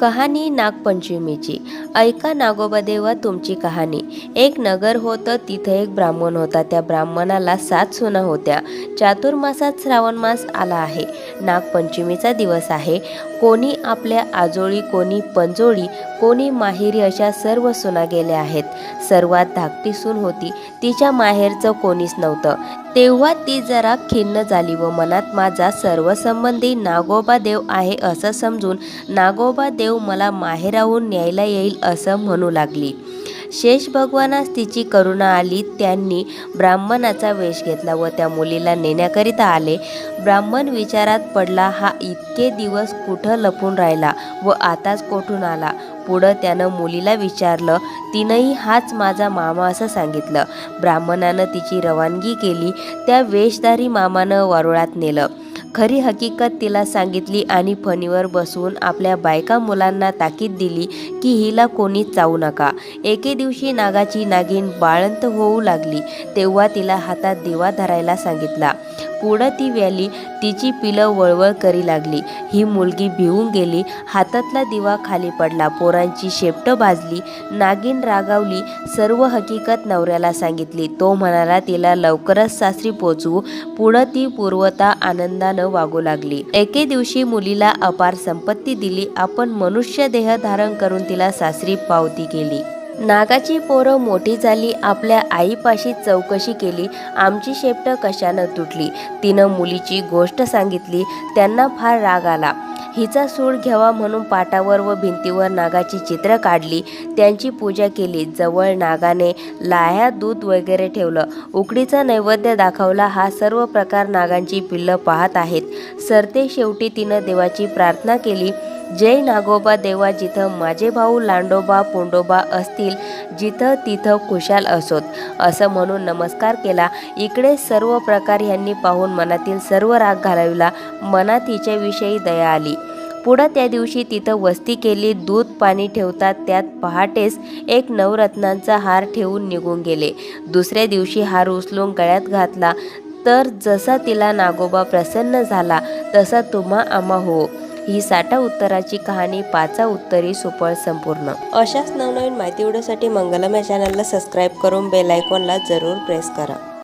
कहाणी नागपंचमीची. ऐका नागोबा देवा तुमची कहाणी. एक नगर होतं तिथे एक ब्राह्मण होता. त्या ब्राह्मणाला सात सुना होत्या. चातुर्मासात श्रावण मास आला आहे. नागपंचमीचा दिवस आहे. कोणी आपल्या आजोळी कोणी पंजोळी कोणी माहेरी अशा सर्व सुना गेल्या आहेत. सर्वात धाकटी सून होती. तिच्या माहेरचं कोणीच नव्हतं. तेव्हा ती जरा खिन्न झाली व मनात माझा सर्व संबंधी नागोबा देव आहे असं समजून नागोबा देव मला माहेराहून न्यायला येईल असं म्हणू लागली. शेष भगवानास तिची करुणा आली त्यांनी ब्राह्मणाचा वेश घेतला व त्या मुलीला नेण्याकरिता आले. ब्राह्मण विचारात पडला हा इतके दिवस कुठं लपून राहिला व आताच कोठून आला? पुढं त्यानं मुलीला विचारलं तिनंही हाच माझा मामा असं सांगितलं. ब्राह्मणानं तिची रवानगी केली त्या वेशधारी मामानं वारुळात नेलं. खरी हकीकत तिला सांगितली आणि फणीवर बसवून आपल्या बायका मुलांना ताकीद दिली की हिला कोणी चावू नका. एके दिवशी नागाची नागिन बाळंत होऊ लागली तेव्हा तिला हातात दिवा धरायला सांगितला. पुढं ती व्याली तिची पिलं वळवळ करी लागली. ही मुलगी भिवून गेली हातातला दिवा खाली पडला पोरांची शेपटं भाजली नागिन रागावली सर्व हकीकत नवऱ्याला सांगितली. तो म्हणाला तिला लवकरच सासरी पोचवू. पुढं ती पूर्वता आनंदानं वागू लागली. एके दिवशी मुलीला अपार संपत्ती दिली. आपण मनुष्य देह धारण करून तिला सासरी पावती केली. नागाची पोरं मोठी झाली आपल्या आईपाशी चौकशी केली आमची शेपटं कशानं तुटली? तिनं मुलीची गोष्ट सांगितली त्यांना फार राग आला. हिचा सूड घ्यावा म्हणून पाटावर व भिंतीवर नागाची चित्र काढली. त्यांची पूजा केली जवळ नागाने लाह्या दूध वगैरे ठेवलं. उकडीचा नैवेद्य दाखवला हा सर्व प्रकार नागांची पिल्लं पाहत आहेत. सरते शेवटी तिनं देवाची प्रार्थना केली जय नागोबा देवा जिथं माझे भाऊ लांडोबा पोंडोबा असतील जिथं तिथं खुशाल असोत. असं म्हणून नमस्कार केला. इकडे सर्व प्रकार यांनी पाहून मनातील सर्व राग घालविला. मनात हिच्याविषयी दया आली. पुढं त्या दिवशी तिथं वस्ती केली. दूध पाणी ठेवतात. त्यात पहाटेस एक नवरत्नांचा हार ठेवून निघून गेले. दुसऱ्या दिवशी हार उचलून गळ्यात घातला. तर जसा तिला नागोबा प्रसन्न झाला तसा तुम्हा आम्हा हो ही साठा उत्तराची कहाणी पाचा उत्तरी सुपळ संपूर्ण. अशाच नवनवीन माहिती व्हिडिओसाठी मंगलम या चॅनलला सबस्क्राईब करून बेल आयकॉनला जरूर प्रेस करा.